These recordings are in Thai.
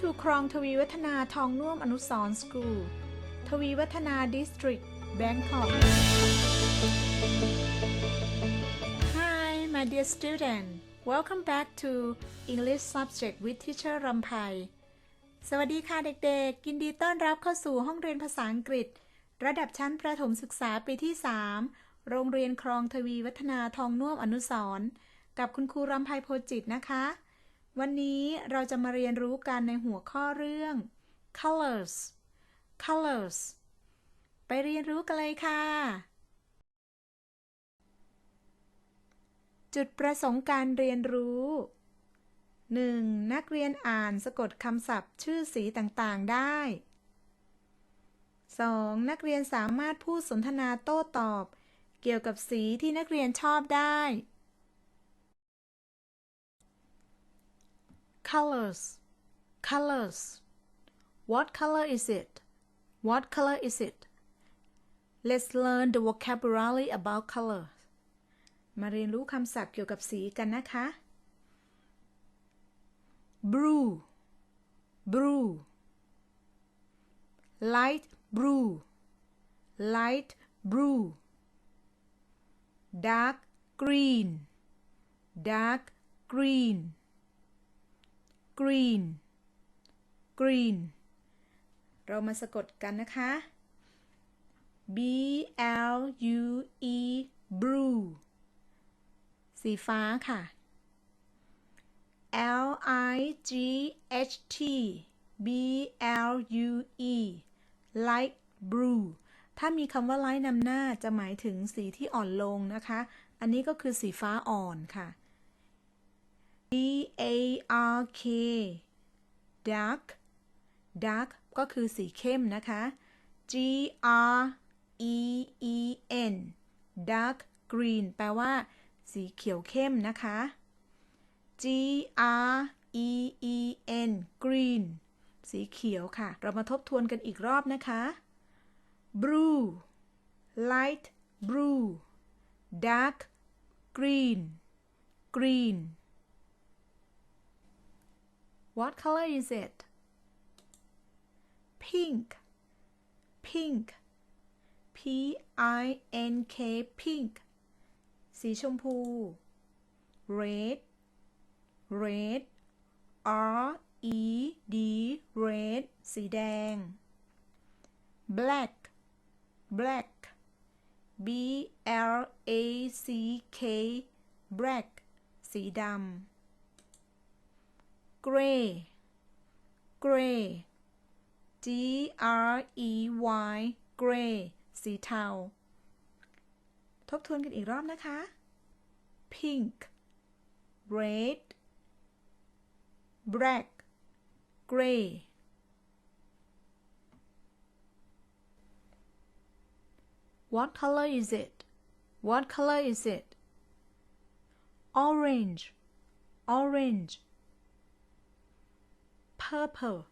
to ครองทวีวัฒนาทองน่วมอนุสรณ์ School ทวีวัฒนา District Bangkok Hi my dear student welcome back to English subject with teacher รำไพสวัสดีค่ะเด็กๆยินดีต้อนรับเข้าสู่ห้องเรียนภาษาอังกฤษ ระดับชั้นประถมศึกษาปีที่ 3 โรงเรียนครองทวีวัฒนาทองน่วมอนุสรณ์กับคุณครูรำไพโพจิตนะคะ วันนี้เราจะมาเรียนรู้กันในหัวข้อเรื่อง colors colors ไปเรียนรู้กันเลยค่ะ จุดประสงค์การเรียนรู้ 1. นักเรียนอ่านสะกดคำศัพท์ชื่อสีต่างๆได้ 2. นักเรียนสามารถพูดสนทนาโต้ตอบ เกี่ยวกับสีที่นักเรียนชอบได้ colors colors what color is it what color is it let's learn the vocabulary about colors มาเรียนรู้คำศัพท์เกี่ยวกับสีกันนะคะ blue blue light blue light blue dark green dark green Green green เรามาสะกดกันนะคะ B L U E blue สีฟ้าค่ะ L I G H T B L U E light blue ถ้ามีคำว่า light นำหน้าจะหมายถึงสีที่อ่อนลงนะคะ อันนี้ก็คือสีฟ้าอ่อนค่ะ D A R K dark dark ก็คือสีเข้มนะคะ G R E E N dark green แปลว่า สีเขียวเข้มนะคะ G R E E N green สีเขียวค่ะ เรามาทบทวนกันอีกรอบนะคะ blue light blue dark green green What color is it? Pink. Pink. P I N K pink. สีชมพู Red. Red. R E D red สีแดง Black. Black. B L A C K black สีดำ gray gray G R E Y gray สีเทา ทบทวนกันอีกรอบนะคะ pink red black gray What color is it? What color is it? Orange orange purple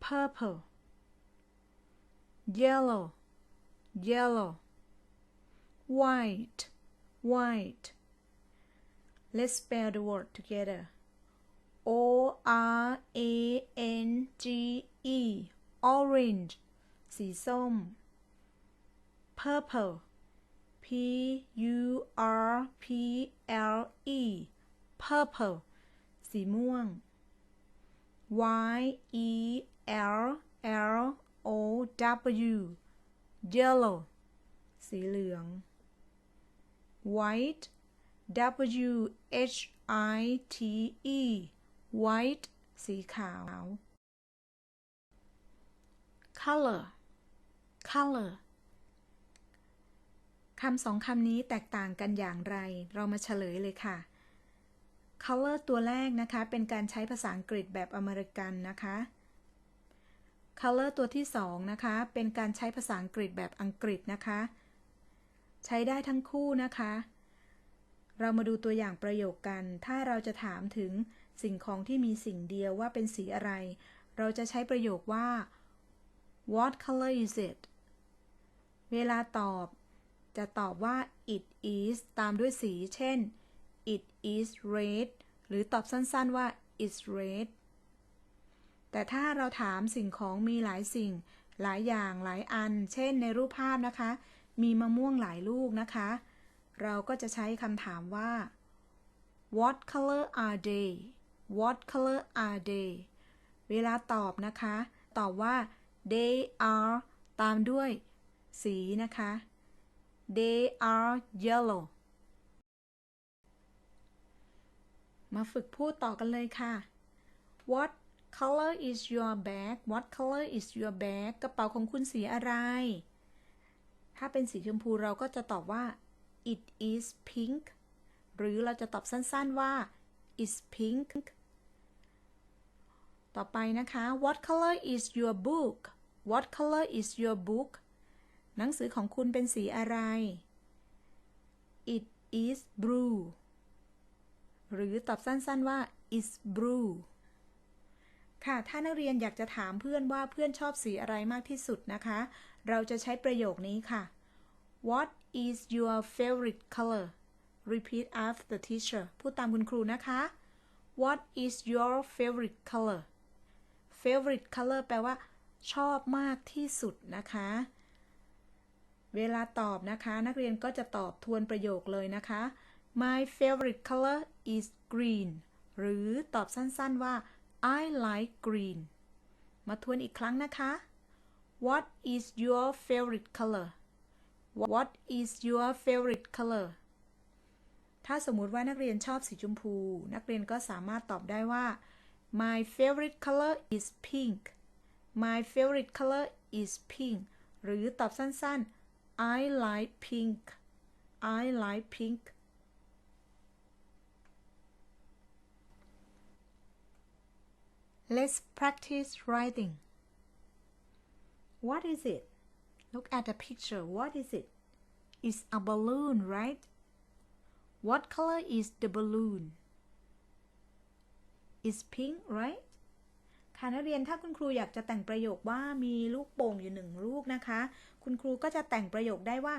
purple yellow yellow white white let's spell the word together O R A N G E orange สีส้ม purple P U R P L E purple สีม่วง Y E L L O W yellow สีเหลือง white W H I T E white สีขาว color color คำสองคำนี้แตกต่างกันอย่างไร เรามาเฉลยเลยค่ะ color ตัวแรกนะคะ เป็นการใช้ภาษาอังกฤษแบบอเมริกันนะคะ color ตัวที่สองนะคะ เป็นการใช้ภาษาอังกฤษแบบอังกฤษนะคะ ใช้ได้ทั้งคู่นะคะ เรามาดูตัวอย่างประโยคกัน ถ้าเราจะถามถึงสิ่งของที่มีสิ่งเดียวว่าเป็นสีอะไร เราจะใช้ประโยคว่า what color is it เวลาตอบจะตอบว่า it is ตามด้วยสี เช่น it is red หรือตอบสั้นๆว่า it's red แต่ถ้าเราถามสิ่งของมีหลายสิ่ง หลายอย่างหลายอัน เช่นในรูปภาพนะคะ มีมะม่วงหลายลูกนะคะ เราก็จะใช้คำถามว่า What color are they What color are they เวลาตอบนะคะ ตอบว่า they are ตามด้วยสีนะคะ they are yellow มาฝึกพูดต่อกันเลยค่ะ What color is your bag What color is your bag กระเป๋าของคุณสีอะไร ถ้าเป็นสีชมพูเราก็จะตอบว่า it is pink หรือเราจะตอบสั้นๆว่า is pink ต่อไปนะคะ What color is your book What color is your book หนังสือของคุณเป็นสีอะไร It is blue หรือตอบสั้นๆว่า is blue ค่ะ ถ้านักเรียนอยากจะถามเพื่อนว่าเพื่อนชอบสีอะไรมากที่สุดนะคะ เราจะใช้ประโยคนี้ค่ะ What is your favorite color Repeat after the teacher พูดตามคุณครูนะคะ What is your favorite color favorite color แปลว่า ชอบมากที่สุดนะคะ เวลาตอบนะคะ นักเรียนก็จะตอบทวนประโยคเลยนะคะ My favorite color is green หรือตอบสั้นๆว่า I like green มาทวนอีกครั้งนะคะ What is your favorite color What is your favorite color ถ้าสมมุติว่านักเรียนชอบสีชมพู นักเรียนก็สามารถตอบได้ว่า My favorite color is pink My favorite color is pink หรือตอบสั้นๆ I like pink I like pink Let's practice writing. What is it? Look at the picture. What is it? It's a balloon, right? What color is the balloon? It's pink, right? ค่ะนักเรียนถ้าคุณครูอยากจะแต่งประโยคว่ามีลูกโป่งอยู่หนึ่งลูกนะคะ คุณครูก็จะแต่งประโยคได้ว่า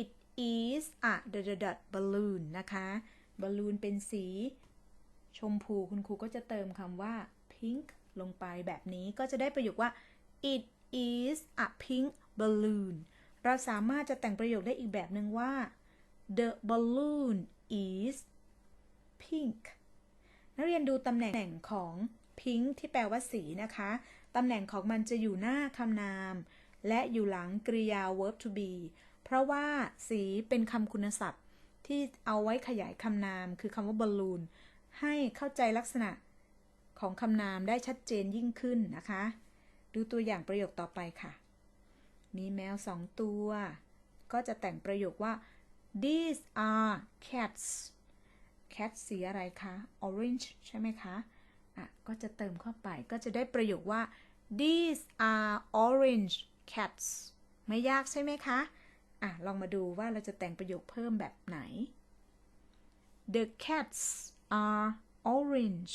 it is a dot dot dot balloon นะคะ บอลลูนเป็นสี ชมพูคุณครูก็จะเติมคำว่า pink ลงไปแบบนี้ก็จะได้ประโยคว่า it is a pink balloon เราสามารถจะแต่งประโยคได้อีกแบบหนึ่งว่า the balloon is pink นักเรียนดูตำแหน่งของ pink ที่แปลว่าสีนะคะ ตำแหน่งของมันจะอยู่หน้าคำนาม และอยู่หลังกริยา verb to be เพราะว่าสีเป็นคำคุณศัพท์ที่เอาไว้ขยายคำนาม คือคำว่า balloon ให้เข้าใจลักษณะ ของคำนามได้ชัดเจนยิ่งขึ้นนะคะ ดูตัวอย่างประโยคต่อไปค่ะ มีแมวสองตัว ก็จะแต่งประโยคว่า these are cats cat สีอะไรคะ orange ใช่ไหมคะ อะ ก็จะเติมเข้าไป ก็จะได้ประโยคว่า these are orange cats ไม่ยากใช่ไหมคะ อะ ลองมาดูว่าเราจะแต่งประโยคเพิ่มแบบไหน the cats are orange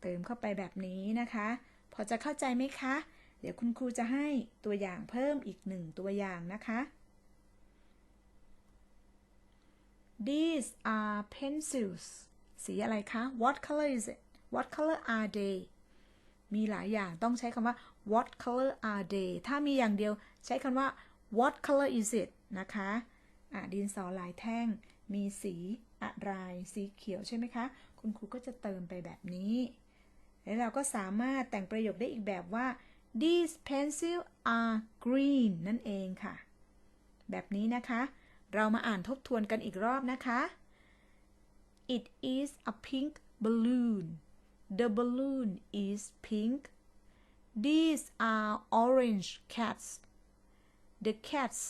เติมเข้าไปแบบนี้นะคะ พอจะเข้าใจไหมคะ เดี๋ยวคุณครูจะให้ตัวอย่างเพิ่มอีกหนึ่งตัวอย่างนะคะ These are pencils สีอะไรคะ What color is it What color are they มีหลายอย่างต้องใช้คำว่า What color are they ถ้ามีอย่างเดียวใช้คำว่า What color is it นะคะอะดินสอลายแท่ง มีสีอะไร สีเขียวใช่ไหมคะ คุณครูก็จะเติมไปแบบนี้ แล้วเราก็สามารถแต่งประโยคได้อีกแบบว่า these pencils are green นั่นเองค่ะ แบบนี้นะคะ เรามาอ่านทบทวนกันอีกรอบนะคะ it is a pink balloon the balloon is pink these are orange cats the cats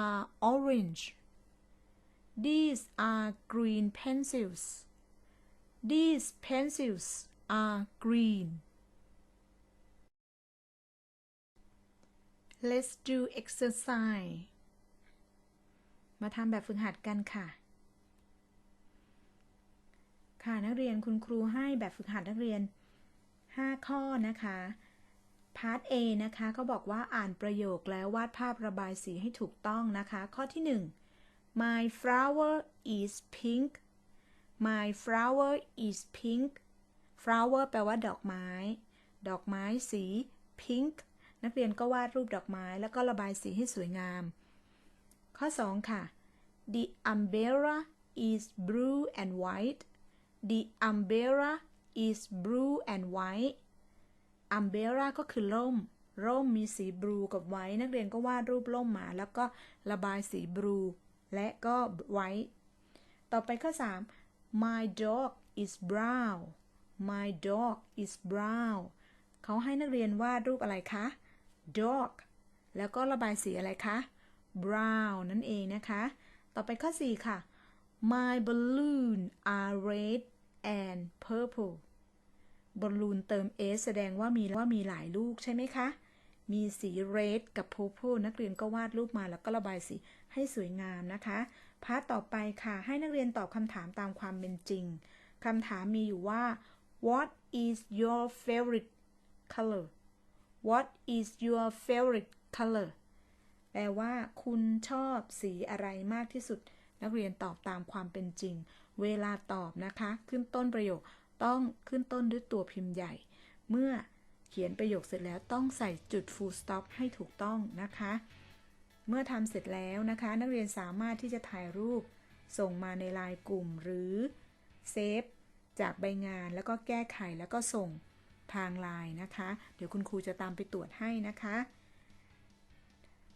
are orange these are green pencils these pencils are green let's do exercise มาทำแบบฝึกหัดกันค่ะ ค่ะนักเรียนคุณครูให้แบบฝึกหัดนักเรียน 5 ข้อนะคะพาร์ท A นะคะเขาบอกว่าอ่านประโยคแล้ววาดภาพระบายสีให้ถูกต้องนะคะ ข้อที่ 1 My flower is pink My flower is pink flower แปลว่าดอกไม้ ดอกไม้สี pink นักเรียนก็วาดรูปดอกไม้แล้วก็ระบายสีให้สวยงาม ข้อ 2 ค่ะ The umbrella is blue and white The umbrella is blue and white umbrella ก็คือร่ม ร่มมีสีบลูกับไวท์นักเรียนก็วาดรูปร่มมา แล้วก็ระบายสีบลูและก็ไวท์ต่อไปข้อ 3 My dog is brown My dog is brown เขาให้นักเรียนวาดรูปอะไรคะ dog แล้วก็ระบายสีอะไรคะ brown นั่นเองนะคะ ต่อไปข้อ 4 ค่ะ My balloon are red and purple บอลลูนเติม s แสดงว่ามีว่ามีหลายลูกใช่ไหมคะ มีสี red กับ purple นักเรียนก็วาดรูปมาแล้วก็ระบายสีให้สวยงามนะคะ พาร์ทต่อไปค่ะ ให้นักเรียนตอบคำถามตามความเป็นจริงคำถามมีอยู่ว่า what is your favorite color what is your favorite color แปลว่า คุณชอบสีอะไรมากที่สุด นักเรียนตอบตามความเป็นจริง เวลาตอบนะคะ ขึ้นต้นประโยคต้องขึ้นต้นด้วยตัวพิมพ์ใหญ่ เมื่อเขียนประโยคเสร็จแล้วต้องใส่จุด full stop ให้ถูกต้องนะคะ เมื่อทำเสร็จแล้วนะคะ นักเรียนสามารถที่จะถ่ายรูปส่งมาในไลน์กลุ่มหรือเซฟจากใบงานแล้วก็แก้ไขแล้วก็ส่งทางไลน์นะคะ เดี๋ยวคุณครูจะตามไปตรวจให้นะคะ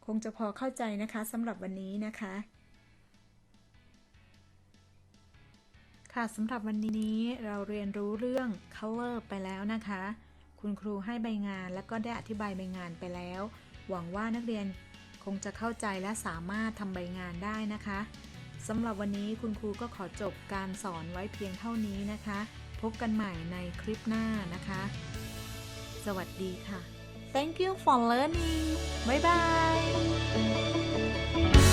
คงจะพอเข้าใจนะคะสำหรับวันนี้นะคะ ค่ะสำหรับวันนี้เราเรียนรู้เรื่อง color ไปแล้วนะคะ คุณครูให้ใบงานแล้วก็ได้อธิบายใบงานไปแล้ว หวังว่านักเรียน งจะเข้าใจและสามารถทำใบงานได้นะคะสำหรับวันนี้คุณครูก็ขอจบการสอนไว้เพียงเท่านี้นะคะ พบกันใหม่ในคลิปหน้านะคะ สวัสดีค่ะ Thank you for learning บ๊ายบาย